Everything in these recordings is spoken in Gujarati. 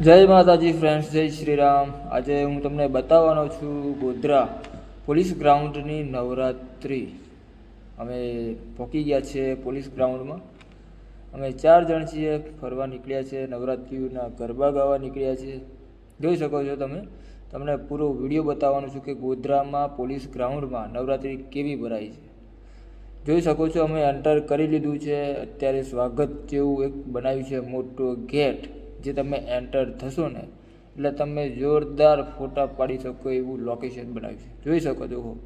જય માતાજી ફ્રેન્ડ્સ જય શ્રી રામ. આજે હું તમને બતાવવાનો છું ગોધરા પોલીસ ગ્રાઉન્ડની નવરાત્રિ. અમે પહોંચી ગયા છીએ પોલીસ ગ્રાઉન્ડમાં. અમે ચાર જણ છીએ, ફરવા નીકળ્યા છે નવરાત્રિના ગરબા ગાવા નીકળ્યા છીએ. જોઈ શકો છો તમે. તમને પૂરો વીડિયો બતાવવાનો છું કે ગોધરામાં પોલીસ ગ્રાઉન્ડમાં નવરાત્રિ કેવી ભરાય છે. જોઈ શકો છો અમે એન્ટર કરી લીધું છે. અત્યારે સ્વાગત જેવું એક બનાવ્યું છે મોટો ગેટ. જે તમે એન્ટર થશો ને, એટલે તમે જોરદાર ફોટા પાડી શકો એવું લોકેશન બનાવ્યું છે. જોઈ શકો છો.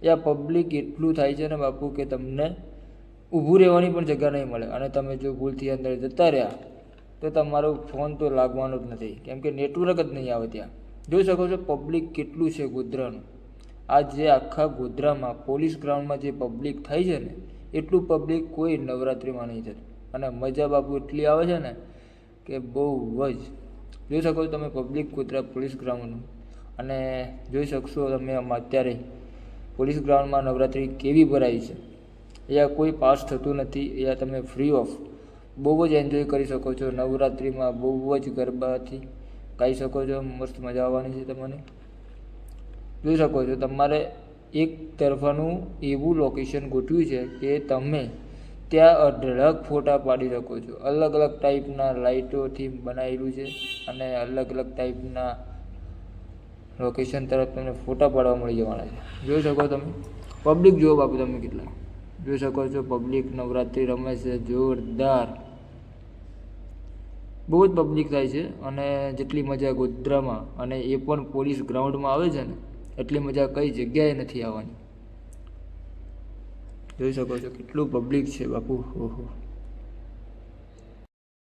ત્યાં પબ્લિક એટલું થાય છે ને બાપુ કે તમને ઊભું રહેવાની પણ જગ્યા નહીં મળે. અને તમે જો ભૂલથી અંદર જતા રહ્યા, તો તમારો ફોન તો લાગવાનો જ નથી. કેમ કે નેટવર્ક જ નહીં આવે ત્યાં. જોઈ શકો છો પબ્લિક કેટલું છે ગોધરાનું. આ જે આખા ગોધરામાં પોલીસ ગ્રાઉન્ડમાં જે પબ્લિક થાય છે ને, એટલું પબ્લિક કોઈ નવરાત્રિમાં નહીં થતું અને મજા બાપુ એટલી આવે છે ને કે બહુ જ. જોઈ શકો છો તમે પબ્લિક કુતરા પોલીસ ગ્રાઉન્ડનું અને જોઈ શકશો તમે અત્યારે પોલીસ ગ્રાઉન્ડમાં નવરાત્રિ કેવી ભરાઈ છે. અહીંયા કોઈ પાસ થતું નથી, અહીંયા તમે ફ્રી ઓફ બહુ જ એન્જોય કરી શકો છો નવરાત્રિમાં, બહુ જ ગરબાથી. ગાઈ શકો છો, મસ્ત મજા આવવાની છે તમને. જોઈ શકો છો તમારે એક તરફાનું એવું લોકેશન ગોઠવ્યું છે કે તમે ત્યાં અઢળક ફોટા પાડી શકો છો. અલગ અલગ ટાઈપના લાઇટોથી બનાવેલું છે અને અલગ અલગ ટાઈપના લોકેશન તરફ તમને ફોટા પાડવા મળી જવાના છે. જોઈ શકો તમે? પબ્લિક જોબ આપો તમે કેટલા. જોઈ શકો છો પબ્લિક નવરાત્રિ રમે છે, જોરદાર. બહુ જ પબ્લિક થાય છે અને જેટલી મજા ગોધરામાં અને એ પણ પોલીસ ગ્રાઉન્ડમાં આવે છે ને, એટલી મજા કઈ જગ્યાએ નથી આવવાની. જોઈ શકો છો કેટલું પબ્લિક છે બાપુ. ઓહો.